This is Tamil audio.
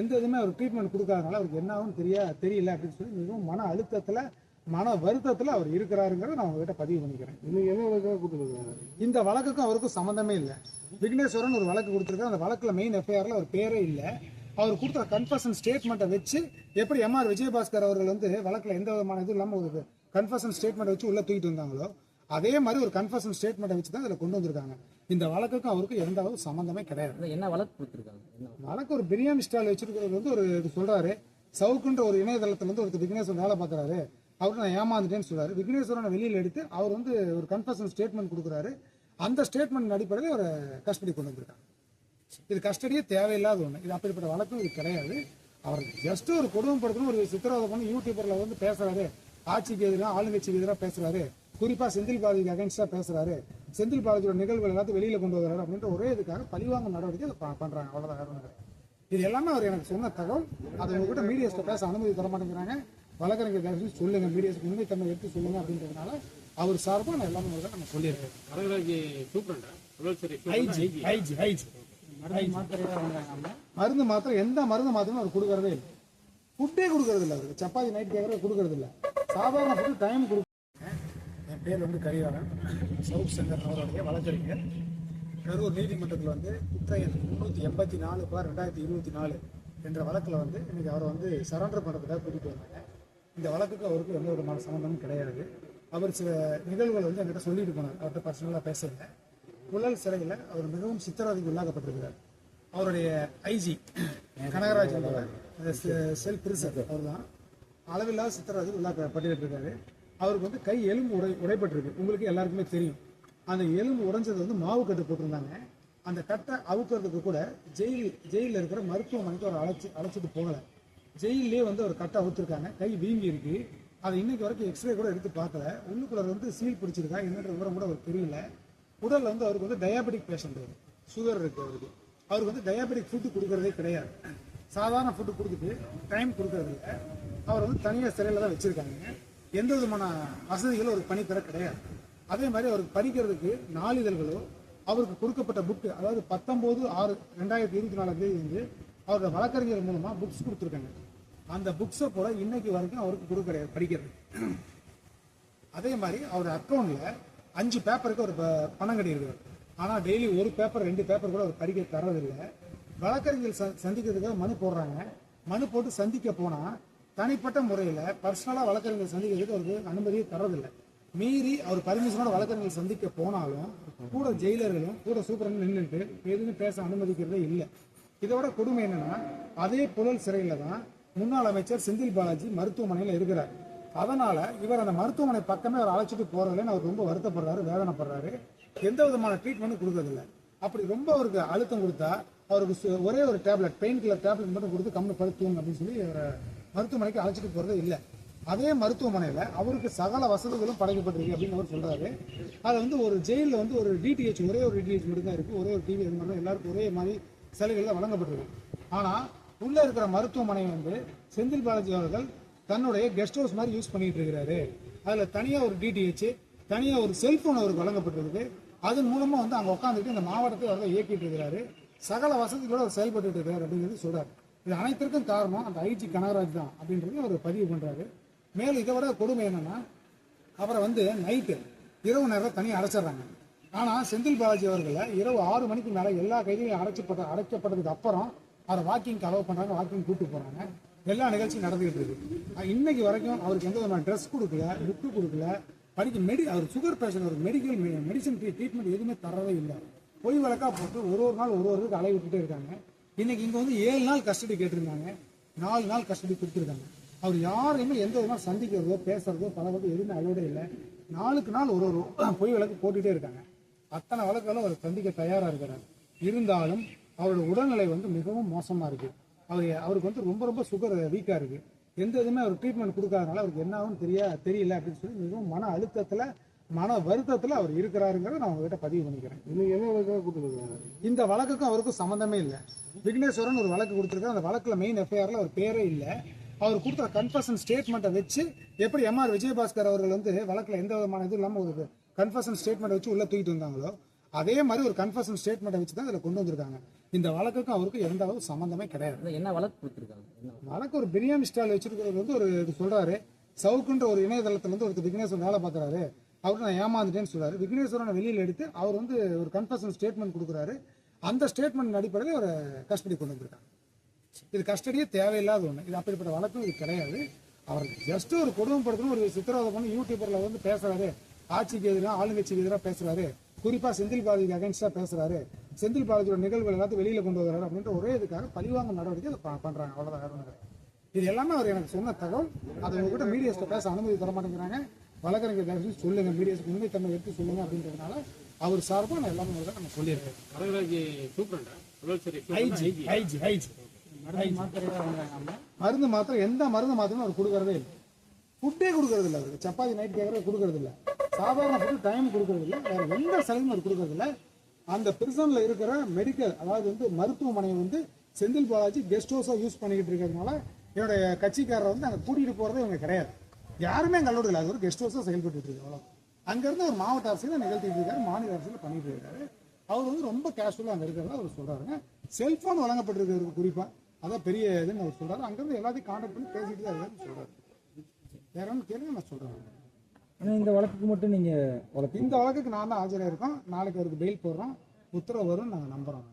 எந்த இதுவுமே அவர் ட்ரீட்மெண்ட் கொடுக்காதனால அவருக்கு என்ன ஆகும்னு தெரியா தெரியல அப்படின்னு சொல்லி மிகவும் மன அழுத்தத்தில் மன வருத்தத்தில் அவர் இருக்கிறாருங்கிறத நான் உங்ககிட்ட பதிவு பண்ணிக்கிறேன். இன்னைக்கு என்ன வழக்காக கொடுத்துருக்காங்க இந்த வழக்குக்கும் அவருக்கும் சம்மந்தமே இல்லை. விக்னேஸ்வரன் ஒரு வழக்கு கொடுத்துருக்காரு. அந்த வழக்கில் மெயின் எஃப்ஐஆரில் அவர் பேரே இல்லை. அவர் கொடுத்த கன்ஃபர்ஷன் ஸ்டேட்மெண்ட்டை வச்சு எப்படி எம்ஆர் விஜயபாஸ்கர் அவர்கள் வந்து வழக்கில் எந்த விதமான இது இல்லாமல் ஒரு கன்ஃபர்ஷன் ஸ்டேட்மெண்ட் வச்சு உள்ளே தூக்கிட்டு வந்தாங்களோ அதே மாதிரி ஒரு கன்ஃபர்ஷன் ஸ்டேட்மெண்ட்டை வச்சு தான் இதில் கொண்டு வந்திருக்காங்க. இந்த வழக்குக்கும் அவருக்கும் எந்த சம்மந்தமே கிடையாது. என்ன வழக்கு கொடுத்துருக்காங்க? வழக்கு? ஒரு பிரியாணி ஸ்டால் வச்சிருக்கிறது வந்து ஒரு இது சொல்றாரு. சவுக்குன்ற ஒரு இணையதளத்துல வந்து ஒருத்தர் விக்னேஸ்வரன் வேலை பார்க்குறாரு. அவரு நான் ஏமாந்துட்டேன்னு சொல்றாரு. விக்னேஸ்வரனை வெளியில் எடுத்து அவர் வந்து ஒரு கன்ஃபர்ஷன் ஸ்டேட்மெண்ட் கொடுக்குறாரு. அந்த ஸ்டேட்மெண்ட் அடிப்படையில் ஒரு கஸ்டடி கொண்டு வந்திருக்காங்க. இது கஸ்டடியே தேவையில்லாத ஒன்று இது அப்படிப்பட்ட வழக்கும் இது கிடையாது. அவர் ஜஸ்ட் ஒரு கொடுமைப்படுத்தணும் ஒரு சித்திரவதை பண்ணி யூடியூபர்ல வந்து பேசுறாரு. ஆட்சிக்கு எதிராக ஆளுங்கட்சிக்கு எதிராக பேசுறாரு. குறிப்பா செந்தில் பாலாஜிக்கு அகைன்ஸ்டா பேசுறாரு. செந்தில் பாலாஜியோட நிகழ்வுகள் எல்லாத்தையும் வெளியில கொண்டு வர்றாரு அப்படின்ற ஒரே இதுக்காக பழிவாங்க நடவடிக்கை அதை ப- பண்றாங்க. அவ்வளவுதான் வேற ஒண்ணும் கிடையாது. இது எல்லாமே அவர் எனக்கு சொன்ன தகவல். அதை உங்ககிட்ட மீடியாஸ்ல பேச அனுமதி தர மாட்டேங்கிறாங்க வழக்கறிஞர் தயவு செஞ்சு சொல்லுங்க மீடியாஸ்க்கு உண்மை தன்மை எடுத்து சொல்லுங்க அப்படின்றதுனால அவர் சார்பாக நான் எல்லாமே உங்ககிட்ட நம்ம சொல்லியிருக்கேன். மருந்து மாத்திரம் எந்த மருந்து மாத்திரமும் அவர் கொடுக்கறதே இல்லை. ஃபுட்டே கொடுக்கறது இல்லை அவருக்கு சப்பாத்தி நைட் கேட்கறது கொடுக்கறது இல்லை சாதாரண ஃபுட்டு டைம் கொடு என் பேர் வந்து கரிகாரன் சவுத் சங்கர் அவருடைய வழக்கறிஞர். கரூர் நீதிமன்றத்தில் வந்து குற்றையன் முந்நூற்றி எண்பத்தி நாலு பார் ரெண்டாயிரத்தி இருபத்தி நாலு என்ற வழக்கில் வந்து இன்றைக்கி அவரை வந்து சரண்டர் பண்ணுறதுக்காக கூட்டிகிட்டு வந்தாங்க. இந்த வழக்குக்கு அவருக்கு எந்த விதமான சம்மந்தமும் கிடையாது. அவர் சில நிகழ்வுகள் வந்து என்கிட்ட சொல்லிட்டு போனார். அவர்கிட்ட பர்சனலாக பேசல. புழல் சிறையில் அவர் மிகவும் சித்திரவதைக்கு உள்ளாக்கப்பட்டிருக்கிறார். அவருடைய ஐஜி கனகராஜ் செ- செல் பிரிசர் அவர் தான் அளவில்லாத சித்திரவதைக்கு உள்ளாக்கப்பட்டு இருக்காரு அவருக்கு வந்து கை எலும்பு உடை உடைப்பட்டிருக்கு. உங்களுக்கு எல்லாருக்குமே தெரியும். அந்த எலும்பு உடைஞ்சது வந்து மாவு கட்டு போட்டிருந்தாங்க. அந்த கட்டை அவுக்கிறதுக்கு கூட ஜெயில் ஜெயிலில் இருக்கிற மருத்துவமனைக்கு அவர் அழைச்சி அழைச்சிட்டு போகலை. ஜெயிலே வந்து ஒரு கட்டை அவுத்துருக்காங்க. கை வீங்கி இருக்கு. அதை இன்னைக்கு வரைக்கும் எக்ஸ்ரே கூட எடுத்து பார்க்கல. உள்ளுக்குள்ள வந்து சீல் பிடிச்சிருக்கா என்னன்ற விவரம் கூட அவருக்கு தெரியல. உடலில் வந்து அவருக்கு வந்து டயாபெட்டிக் பேஷண்ட் சுகர் இருக்கு அவருக்கு. அவருக்கு வந்து டயாபெட்டிக் ஃபுட்டு கொடுக்கறதே கிடையாது. சாதாரண ஃபுட்டு கொடுத்துட்டு டைம் கொடுக்கறது இல்லை அவர் வந்து தனியாக சிறையில் தான் வச்சிருக்காங்க. எந்த விதமான வசதிகளும் அவருக்கு பண்ணித்தர கிடையாது. அதே மாதிரி அவருக்கு படிக்கிறதுக்கு நாளிதழ்களோ அவருக்கு கொடுக்கப்பட்ட புக்கு அதாவது பத்தொம்போது ஆறு ரெண்டாயிரத்தி இருபத்தி நாலாம் தேதி வந்து அவரோட வழக்கறிஞர் மூலமாக புக்ஸ் கொடுத்துருக்காங்க. அந்த புக்ஸை கூட இன்னைக்கு வரைக்கும் அவருக்கு கொடுக்க கிடையாது படிக்கிறது அதே மாதிரி அவர் அக்கௌண்ட்ல அஞ்சு பேப்பருக்கு ஒரு ப- பணம் கிடையாது ஆனால் டெய்லி ஒரு பேப்பர் ரெண்டு பேப்பர் கூட அவர் படிக்க தரதில்லை வழக்கறிஞர் ச- சந்திக்கிறதுக்காக மனு போடுறாங்க. மனு போட்டு சந்திக்க போனால் தனிப்பட்ட முறையில் பர்சனலாக வழக்கறிஞர் சந்திக்கிறதுக்கு அவருக்கு அனுமதியை தரதில்லை மீறி அவர் பர்மிஷனோட வழக்கறிஞர் சந்திக்க போனாலும் கூட ஜெயிலர்களும் கூட சூப்பரன் நின்றுட்டு எதுவுமே பேச அனுமதிக்கிறதே இல்லை. இதோட கொடுமை என்னன்னா அதே புழல் சிறையில் தான் முன்னாள் அமைச்சர் செந்தில் பாலாஜி மருத்துவமனையில் இருக்கிறார். அதனால இவர் அந்த மருத்துவமனை பக்கமே அவர் அழைச்சிட்டு போறதுலன்னு அவர் ரொம்ப வருத்தப்படுறாரு வேதனைப்படுறாரு. எந்த விதமான ட்ரீட்மெண்ட்டும் கொடுக்கறதில்ல. அப்படி ரொம்ப அவருக்கு அழுத்தம் கொடுத்தா அவருக்கு சு- ஒரே ஒரு டேப்லெட் பெயின் கில்லர் டேப்லெட் மட்டும் கொடுத்து கம்மி படுத்துவோம் அப்படின்னு சொல்லி அவரை மருத்துவமனைக்கு அழைச்சிட்டு போகிறது இல்லை. அதே மருத்துவமனையில் அவருக்கு சகல வசதிகளும் படைக்கப்பட்டிருக்கு அப்படின்னு அவர் சொல்றாரு. அது வந்து ஒரு ஜெயிலில் வந்து ஒரு டிடிஹெச் ஒரே ஒரு டிடிஹெச் மட்டும் தான் இருக்கு. ஒரே ஒரு டிவி அது மாதிரி எல்லாருக்கும் ஒரே மாதிரி சலுகைகள் வழங்கப்பட்டிருக்கு. ஆனால் உள்ள இருக்கிற மருத்துவமனை வந்து செந்தில் பாலாஜி அவர்கள் தன்னுடைய கெஸ்ட் ஹவுஸ் மாதிரி யூஸ் பண்ணிட்டு இருக்கிறாரு. அதில் தனியாக ஒரு டிடிஹெச் தனியாக ஒரு செல்போன் அவருக்கு வழங்கப்பட்டிருக்கு. அதன் மூலமாக வந்து அங்கே உட்காந்துட்டு இந்த மாவட்டத்தை அவர்கள் இயக்கிட்டு இருக்கிறாரு. சகல வசதிகளோட அவர் செயல்பட்டு இருக்கிறார் அப்படிங்கிறது சொல்றாரு. இது அனைத்திற்கும் காரணம் அந்த ஐஜி கனகராஜ் தான் அப்படின்றது அவர் பதிவு பண்ணுறாரு மேலும் இதை விட கொடுமை என்னன்னா அவரை வந்து நைட்டு இரவு நேரம் தனியாக அடைச்சிடுறாங்க. ஆனால் செந்தில் பாலாஜி அவர்களை இரவு ஆறு மணிக்கு மேலே எல்லா கைதியும் அடைச்சப்பட்ட அடைக்கப்பட்டதுக்கு அப்புறம் அவரை வாக்கிங் அலோவ் பண்ணுறாங்க வாக்கிங் கூப்பிட்டு போகிறாங்க எல்லா நிகழ்ச்சியும் நடந்துகிட்டு இருக்கு. இன்னைக்கு வரைக்கும் அவருக்கு எந்த விதமான ட்ரெஸ் கொடுக்கல புக்கு கொடுக்கல படிக்க மெடி அவர் சுகர் பேஷண்ட் அவர் மெடிக்கல் மெடிசன் ட்ரீட்மெண்ட் எதுவுமே தரவே இல்லை. பொய் வழக்காக போட்டு ஒரு ஒரு நாள் ஒரு ஒரு இதுக்கு அலைய விட்டுட்டே இருக்காங்க. இன்னைக்கு இங்கே வந்து ஏழு நாள் கஸ்டடி கேட்டிருந்தாங்க. நாலு நாள் கஸ்டடி கொடுத்துருக்காங்க. அவர் யாரையுமே எந்த விதமாக சந்திக்கிறதோ பேசுறதோ பழகிறதோ எதுவுமே அலோடே இல்லை. நாளுக்கு நாள் ஒரு ஒரு பொய் வழக்கு போட்டுட்டே இருக்காங்க. அத்தனை வழக்குகளும் அவர் சந்திக்க தயாரா இருக்கிறார். இருந்தாலும் அவரோட உடல்நிலை வந்து மிகவும் மோசமா இருக்கு. அவர் அவருக்கு வந்து ரொம்ப ரொம்ப சுகர் வீக்கா இருக்கு. எந்த இதுவுமே அவர் ட்ரீட்மெண்ட் கொடுக்காதனால அவருக்கு என்ன ஆகும்னு தெரியா தெரியல அப்படின்னு சொல்லி மிகவும் மன அழுத்தத்துல மன வருத்தத்துல அவர் இருக்கிறாருங்கிறத நான் உங்ககிட்ட பதிவு பண்ணிக்கிறேன். வழக்காக கொடுத்துருக்காங்க? இந்த வழக்குக்கும் அவருக்கும் சம்மந்தமே இல்லை. விக்னேஸ்வரன் ஒரு வழக்கு கொடுத்துருக்காரு. அந்த வழக்குல மெயின் எஃப்ஐஆர்ல அவர் பேரே இல்லை. அவர் கொடுத்த கன்ஃபர்ஷன் ஸ்டேட்மெண்ட்டை வச்சு எப்படி எம்ஆர் விஜயபாஸ்கர் அவர்கள் வந்து வழக்குல எந்த விதமான இது இல்லாமல் ஒரு கன்ஃபர்ஷன் ஸ்டேட்மெண்ட் வச்சு உள்ள தூக்கிட்டு வந்தாங்களோ அதே மாதிரி ஒரு கன்ஃபர்ஷன் ஸ்டேட்மெண்ட்டை வச்சு தான் இதில் கொண்டு வந்திருக்காங்க. இந்த வழக்குக்கும் அவருக்கும் எந்த சம்மந்தமே கிடையாது. என்ன வழக்கு கொடுத்துருக்காங்க? வழக்கு? ஒரு பிரியாணி ஸ்டால் வச்சிருக்கிறது வந்து ஒரு இது சொல்றாரு. சவுக்குன்ற ஒரு இணையதளத்துல இருந்து ஒருத்தர் விக்னேஸ்வரன் வேலை பார்க்குறாரு. அவருக்கு நான் ஏமாந்துட்டேன்னு சொல்றாரு. விக்னேஸ்வரனை வெளியில் எடுத்து அவர் வந்து ஒரு கன்ஃபர்ஷன் ஸ்டேட்மெண்ட் கொடுக்குறாரு. அந்த ஸ்டேட்மெண்ட் அடிப்படையில் ஒரு கஸ்டடி கொண்டு வந்திருக்காங்க. இது கஸ்டடியே தேவையில்லாத ஒன்று இது அப்படிப்பட்ட வழக்கம் இது கிடையாது. அவர் ஜஸ்ட் ஒரு குடும்பப்படுத்தணும் ஒரு சித்திரவதை பண்ணி யூடியூபரில் வந்து பேசுறாரு. ஆட்சிக்கு எதிராக ஆளுங்கட்சிக்கு எதிராக பேசுறாரு. குறிப்பாக செந்தில் பாலாஜிக்கு அகைன்ஸ்டாக பேசுறாரு. செந்தில் பாலாஜியோட நிகழ்வுகள் எல்லாத்தையும் வெளியில் கொண்டு வர்றாரு அப்படின்ற ஒரே இதுக்காக பழிவாங்க நடவடிக்கை அதை பண்ணுறாங்க அவ்வளோதான் இது எல்லாமே அவர் எனக்கு சொன்ன தகவல். அதை உங்ககிட்ட மீடியாஸ்ல பேச அனுமதி தர மாட்டேங்கிறாங்க வழக்கறிஞர் தயவு செஞ்சு சொல்லுங்க மீடியாஸ்க்கு உண்மைத்தன்மை எடுத்து சொல்லுங்க அப்படின்றதுனால அவர் சார்பாக நான் எல்லாமே உங்கள்கிட்ட நம்ம சொல்லியிருக்கேன். மருந்து மாத்திரம் எந்த மருந்து மாத்திரமும் அவர் கொடுக்கறதே இல்லை. ஃபுட்டே கொடுக்கறது இல்லை அவருக்கு. சப்பாத்தி நைட் கேட்கறது கொடுக்கறது இல்லை சாதாரண ஃபுட்டு டைம் கொடுக்கறது இல்லை வேற எந்த சலுகையும் அவர் கொடுக்கறது இல்லை அந்த பிரிசன்ல இருக்கிற மெடிக்கல் அதாவது வந்து மருத்துவமனையை வந்து செந்தில் பாலாஜி கெஸ்ட் ஹவுஸாக யூஸ் பண்ணிக்கிட்டு இருக்கிறதுனால என்னுடைய கட்சிக்காரரை வந்து அங்கே கூட்டிகிட்டு போகிறதே இவங்க கிடையாது. யாருமே அங்கே அல்லோடு இல்லை. அது ஒரு கெஸ்ட் ஹவுஸாக செயல்பட்டு இருக்கு. அவ்வளோ அங்கேருந்து ஒரு மாவட்ட அரசியல் நிகழ்த்திட்டு இருக்காரு மாநில அரசியல் பண்ணிட்டு இருக்காரு. அவர் வந்து ரொம்ப கேஷுவலாக அங்கே இருக்கிறதா அவர் சொல்றாருங்க. செல்போன் வழங்கப்பட்டிருக்கிறது குறிப்பாக அதான் பெரிய இதுன்னு அவர் சொல்றாரு. அங்கேருந்து எல்லாத்தையும் கான்டாக்ட் பண்ணி பேசிட்டு தான் இருக்காருன்னு சொல்றாரு. வேற ஒன்று கேளுங்க நான் சொல்றேன். ஆனால் இந்த வழக்குக்கு மட்டும் நீங்கள் வழக்கு இந்த வழக்குக்கு நான் தான் ஆஜராக இருக்கோம் நாளைக்கு அவருக்கு பெயில் போடுறோம். உத்தரவு வரும் நாங்கள் நம்புறோம்.